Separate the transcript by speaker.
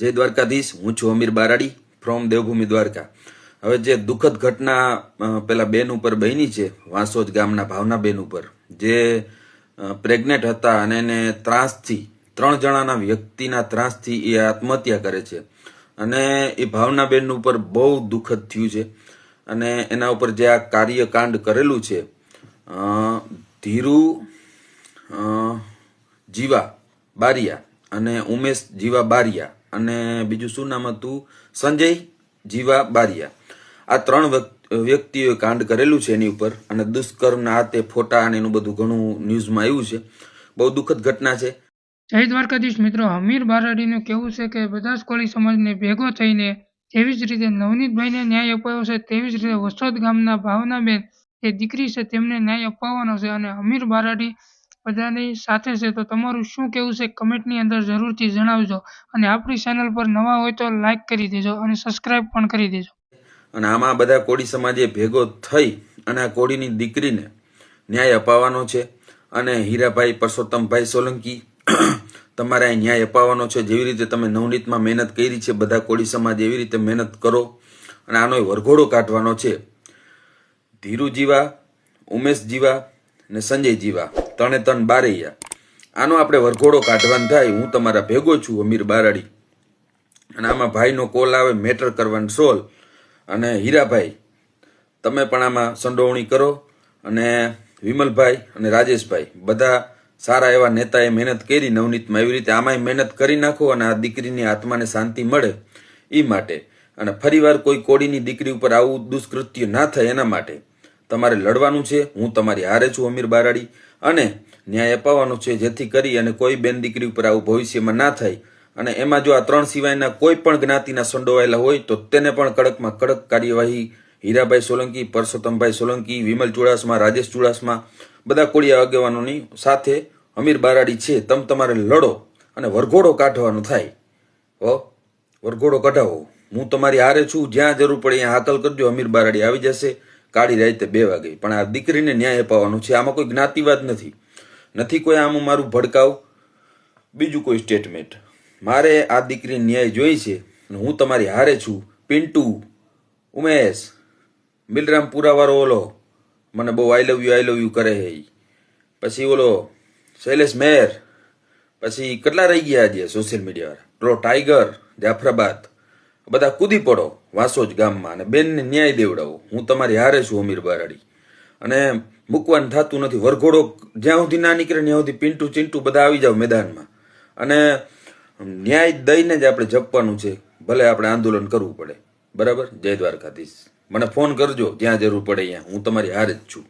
Speaker 1: જય દ્વારકાધીશ, હું છું અમીર બારાડી ફ્રોમ દેવભૂમિ દ્વારકા. હવે જે દુઃખદ ઘટના પેલા બેન ઉપર બની છે, વાંસોજ ગામના ભાવના બેન ઉપર, જે પ્રેગ્નેન્ટ હતા અને એને ત્રાસથી, ત્રણ જણાના વ્યક્તિના ત્રાસથી એ આત્મહત્યા કરે છે. અને એ ભાવના બેન ઉપર બહુ દુઃખદ થયું છે. અને એના ઉપર જે આ કાર્યકાંડ કરેલું છે ધીરુ જીવા બારિયા અને ઉમેશ જીવા બારિયા અને બીજું શું નામ હતું? સંજય જીવા બારિયા. આ ત્રણ વ્યક્તિઓએ કાંડ કરેલું છે એની ઉપર અને દુષ્કર્મના હાથે ફોટા અને એનું બધું ઘણું ન્યૂઝમાં આવ્યું છે. બહુ દુઃખદ ઘટના છે.
Speaker 2: જય દ્વારકાધીશ મિત્રો, હમીર બારાડીનું કહેવું છે કે બધા જ કોળી સમાજને ભેગો થઈને તેવી જ રીતે નવનીતભાઈને ન્યાય અપાયો છે તેવી જ રીતે વસોદ ગામના ભાવનાબેન જે દીકરી છે, તેમને ન્યાય અપાવવાનો છે અને હમીર બારાડી બધાની સાથે છે તો તમારું શું કહેવું છે? કમેન્ટની અંદર જરૂરથી જણાવજો. અને આપણી ચેનલ પર નવા હોય તો લાઈક કરી દેજો અને સબસ્ક્રાઈબ પણ કરી દેજો.
Speaker 1: અને આમાં બધા કોળી સમાજે ભેગો થઈ અને આ કોળીની દીકરીને ન્યાય અપાવવાનો છે અને હીરાભાઈ પરસોત્તમભાઈ સોલંકી તમારે અહીં ન્યાય અપાવવાનો છે. જેવી રીતે તમે નવનીતમાં મહેનત કરી છે, બધા કોળી સમાજ એવી રીતે મહેનત કરો અને આનો વરઘોડો કાઢવાનો છે. ધીરુ જીવા ઉમેશ જીવા ને સંજય જીવા ત્રણે ત્રણ બારૈયા. આનો આપણે વરઘોડો કાઢવાનો થાય, હું તમારા ભેગો છું, અમીર બારાડી. અને આમાં ભાઈનો કોલ આવે મેટર કરવાનું સોલ. અને હીરાભાઈ, તમે પણ આમાં સંડોવણી કરો. અને વિમલભાઈ અને રાજેશભાઈ, બધા સારા એવા નેતાએ મહેનત કરી, નવનીતમાં એવી રીતે આમાંય મહેનત કરી નાખો અને આ દીકરીની આત્માને શાંતિ મળે એ માટે. અને ફરીવાર કોઈ કોડીની દીકરી ઉપર આવું દુષ્કૃત્ય ના થાય એના માટે. તમારે લડવાનું છે, હું તમારી હારે છું અમીર બારાડી. અને ન્યાય અપાવવાનો છે, જેથી કરી અને કોઈ બેન દીકરી ઉપર આવું ભવિષ્યમાં ના થાય. અને એમાં જો આ ત્રણ સિવાયના કોઈ પણ જ્ઞાતિના સંડોવાયેલા હોય, તો તેને પણ કડકમાં કડક કાર્યવાહી. હીરાભાઈ સોલંકી, પરસોત્તમભાઈ સોલંકી, વિમલ ચુડાસમા, રાજેશ ચુડાસમા, બધા કોળિયા આગેવાનોની સાથે અમીર બારાડી છે. તમ તમારે લડો અને વરઘોડો કાઢવાનો થાય. હો, વરઘોડો કઢાવો. હું તમારી હારે છું. જ્યાં જરૂર પડે ત્યાં હાકલ કરજો. અમીર બારાડી આવી જશે. કાળી રાતે બે વાગે. પણ આ દીકરીને ન્યાય અપાવવાનો છે. આમાં કોઈ જ્ઞાતિવાદ નથી. નથી કોઈ આમાં મારું ભડકાવ. બીજું કોઈ સ્ટેટમેન્ટ મારે આ દીકરી ન્યાય જોઈ છે હું તમારી હારે છું. પિન્ટુ, ઉમેશ બિલરામ પુરાવાળો ઓલો. મને બહુ I love you I love you કરે હે પછી ઓલો શૈલેષ મેર. પછી કેટલા રહી ગયા આજે સોશિયલ મીડિયા વાળા? પેલો ટાઈગર જાફરાબાદ. બધા કૂદી પડો વાસોજ ગામમાં. અને બેનને ન્યાય દેવડાવો. હું તમારી હારે છું, અમીર બારાડી. અને મૂકવાનું થતું નથી. વરઘોડો જ્યાં સુધી ના નીકળે, ત્યાં સુધી પિન્ટુ ચિંટુ બધા આવી જાવ મેદાનમાં. અને ન્યાય દઈને જ આપણે જપવાનું છે. ભલે આપણે આંદોલન કરવું પડે. બરાબર? જય દ્વારકાધીશ. મને ફોન કરજો, જ્યાં જરૂર પડે ત્યાં. હું તમારી હારે જ છું.